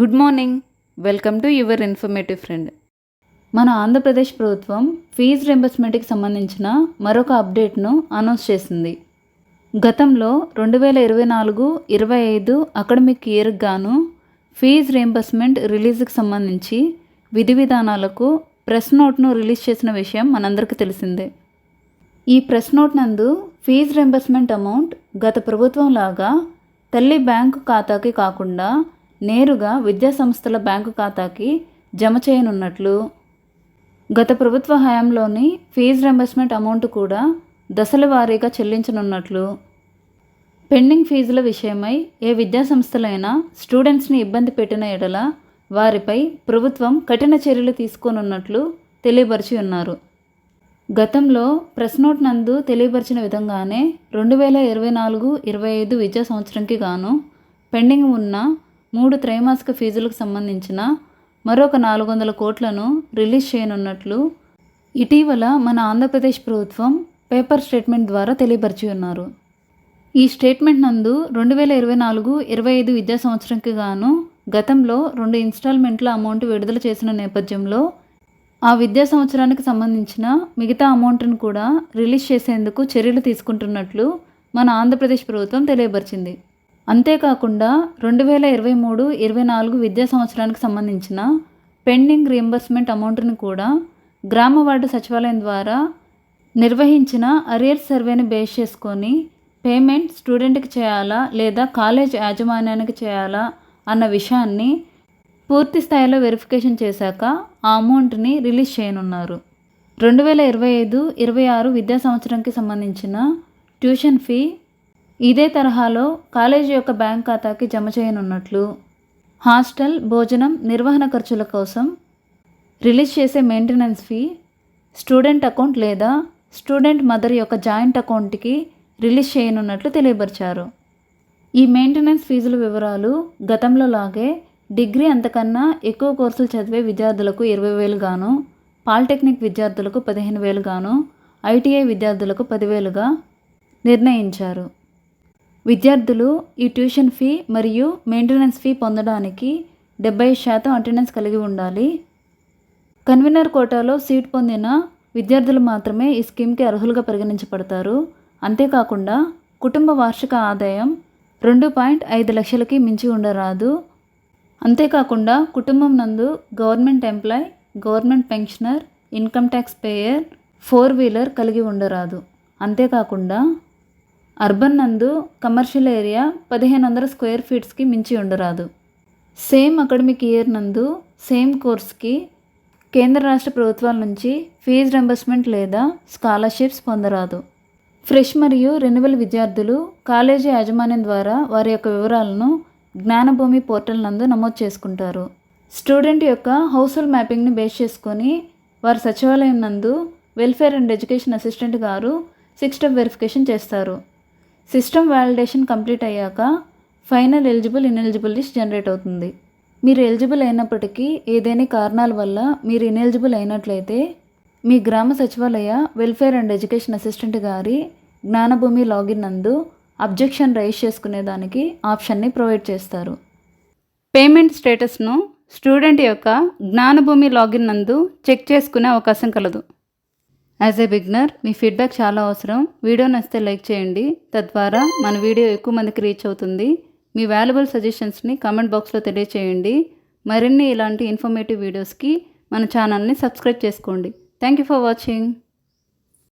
Good morning. Welcome to your informative friend. మన ఆంధ్రప్రదేశ్ ప్రభుత్వం fee రింబర్స్మెంట్కి సంబంధించిన మరొక అప్డేట్ను అనౌన్స్ చేసింది. గతంలో రెండు వేల ఇరవై నాలుగు ఇరవై ఐదు అకాడమిక్ ఇయర్కి గాను ఫీజు రింబర్స్మెంట్ రిలీజ్కి సంబంధించి విధి విధానాలకు ప్రెస్ నోట్ను రిలీజ్ చేసిన విషయం మనందరికీ తెలిసిందే. ఈ ప్రెస్ నోట్ నందు ఫీజు రింబర్స్మెంట్ అమౌంట్ గత ప్రభుత్వం లాగా తల్లి బ్యాంకు ఖాతాకి కాకుండా నేరుగా విద్యాసంస్థల బ్యాంకు ఖాతాకి జమ చేయనున్నట్లు గత ప్రభుత్వ హయాంలోని ఫీజు రింబర్స్మెంట్ అమౌంట్ కూడా దశల వారీగా చెల్లించనున్నట్లు పెండింగ్ ఫీజుల విషయమై ఏ విద్యాసంస్థలైనా స్టూడెంట్స్ని ఇబ్బంది పెట్టిన ఎడల వారిపై ప్రభుత్వం కఠిన చర్యలు తీసుకోనున్నట్లు తెలియపరిచి ఉన్నారు గతంలో ప్రెస్ నోట్ నందు తెలియపరిచిన విధంగానే రెండు వేల ఇరవై నాలుగు ఇరవై ఐదు విద్యా సంవత్సరంకి గాను పెండింగ్ ఉన్న మూడు త్రైమాసిక ఫీజులకు సంబంధించిన మరొక నాలుగు వందల కోట్లను రిలీజ్ చేయనున్నట్లు ఇటీవల మన ఆంధ్రప్రదేశ్ ప్రభుత్వం పేపర్ స్టేట్మెంట్ ద్వారా తెలియపరిచి ఉన్నారు. ఈ స్టేట్మెంట్ నందు రెండు వేల ఇరవై నాలుగు ఇరవై ఐదు విద్యా సంవత్సరంకి గాను గతంలో రెండు ఇన్స్టాల్మెంట్ల అమౌంట్ విడుదల చేసిన నేపథ్యంలో ఆ విద్యా సంవత్సరానికి సంబంధించిన మిగతా అమౌంట్ను కూడా రిలీజ్ చేసేందుకు చర్యలు తీసుకుంటున్నట్లు మన ఆంధ్రప్రదేశ్ ప్రభుత్వం తెలియపరిచింది. అంతేకాకుండా రెండు వేల ఇరవై మూడు ఇరవై నాలుగు విద్యా సంవత్సరానికి సంబంధించిన పెండింగ్ రియంబర్స్మెంట్ అమౌంట్ని కూడా గ్రామ వార్డు సచివాలయం ద్వారా నిర్వహించిన అరియర్ సర్వేని బేస్ చేసుకొని పేమెంట్ స్టూడెంట్కి చేయాలా లేదా కాలేజ్ యాజమాన్యానికి చేయాలా అన్న విషయాన్ని పూర్తి స్థాయిలో వెరిఫికేషన్ చేశాక ఆ అమౌంట్ని రిలీజ్ చేయనున్నారు. రెండు వేల ఇరవై ఐదు ఇరవై ఆరు విద్యా సంవత్సరంకి సంబంధించిన ట్యూషన్ ఫీ ఇదే తరహాలో కాలేజీ యొక్క బ్యాంక్ ఖాతాకి జమ చేయనున్నట్లు హాస్టల్ భోజనం నిర్వహణ ఖర్చుల కోసం రిలీజ్ చేసే మెయింటెనెన్స్ ఫీ స్టూడెంట్ అకౌంట్ లేదా స్టూడెంట్ మదర్ యొక్క జాయింట్ అకౌంట్కి రిలీజ్ చేయనున్నట్లు తెలియపరిచారు. ఈ మెయింటెనెన్స్ ఫీజుల వివరాలు గతంలో లాగే డిగ్రీ అంతకన్నా ఎక్కువ కోర్సులు చదివే విద్యార్థులకు ఇరవై వేలు గాను పాలిటెక్నిక్ విద్యార్థులకు పదిహేను వేలు గాను ఐటీఐ విద్యార్థులకు పదివేలుగా నిర్ణయించారు. విద్యార్థులు ఈ ట్యూషన్ ఫీ మరియు మెయింటెనెన్స్ ఫీ పొందడానికి డెబ్బై శాతం అటెండెన్స్ కలిగి ఉండాలి. కన్వీనర్ కోటాలో సీట్ పొందిన విద్యార్థులు మాత్రమే ఈ స్కీమ్కి అర్హులుగా పరిగణించబడతారు. అంతేకాకుండా కుటుంబ వార్షిక ఆదాయం రెండు పాయింట్ ఐదు లక్షలకి మించి ఉండరాదు. అంతేకాకుండా కుటుంబం నందు government employee government pensioner income tax payer four wheeler కలిగి ఉండరాదు. అంతేకాకుండా అర్బన్ నందు కమర్షియల్ ఏరియా పదిహేను వందల స్క్వేర్ ఫీట్స్కి మించి ఉండరాదు. సేమ్ అకాడమిక్ ఇయర్ నందు సేమ్ కోర్స్కి కేంద్ర రాష్ట్ర ప్రభుత్వాల నుంచి ఫీజు రెంబర్స్మెంట్ లేదా స్కాలర్షిప్స్ పొందరాదు. ఫ్రెష్ మరియు రెన్యువల్ విద్యార్థులు కాలేజీ యాజమాన్యం ద్వారా వారి యొక్క వివరాలను జ్ఞానభూమి పోర్టల్ నందు నమోదు చేసుకుంటారు. స్టూడెంట్ యొక్క హౌస్ హోల్డ్ మ్యాపింగ్ని బేస్ చేసుకొని వారి సచివాలయం నందు వెల్ఫేర్ అండ్ ఎడ్యుకేషన్ అసిస్టెంట్ గారు సిక్స్ స్టెప్ వెరిఫికేషన్ చేస్తారు. సిస్టమ్ వ్యాలిడేషన్ కంప్లీట్ అయ్యాక final eligible ineligible list generate అవుతుంది. మీరు ఎలిజిబుల్ అయినప్పటికీ ఏదైనా కారణాల వల్ల మీరు ఇన్ఎలిజిబుల్ అయినట్లయితే మీ గ్రామ సచివాలయ వెల్ఫేర్ అండ్ ఎడ్యుకేషన్ అసిస్టెంట్ గారి జ్ఞానభూమి లాగిన్ నందు అబ్జెక్షన్ రైజ్ చేసుకునేదానికి ఆప్షన్ని ప్రొవైడ్ చేస్తారు. పేమెంట్ స్టేటస్ను స్టూడెంట్ యొక్క జ్ఞానభూమి లాగిన్ నందు చెక్ చేసుకునే అవకాశం కలదు. యాజ్ ఏ బిగ్నర్ మీ ఫీడ్బ్యాక్ చాలా అవసరం. వీడియో నచ్చితే లైక్ చేయండి. తద్వారా మన వీడియో ఎక్కువ మందికి రీచ్ అవుతుంది. మీ వాల్యుబుల్ సజెషన్స్ని కామెంట్ బాక్స్లో తెలియచేయండి. మరిన్ని ఇలాంటి ఇన్ఫర్మేటివ్ వీడియోస్కి మన ఛానల్ని సబ్స్క్రైబ్ చేసుకోండి. Thank you for watching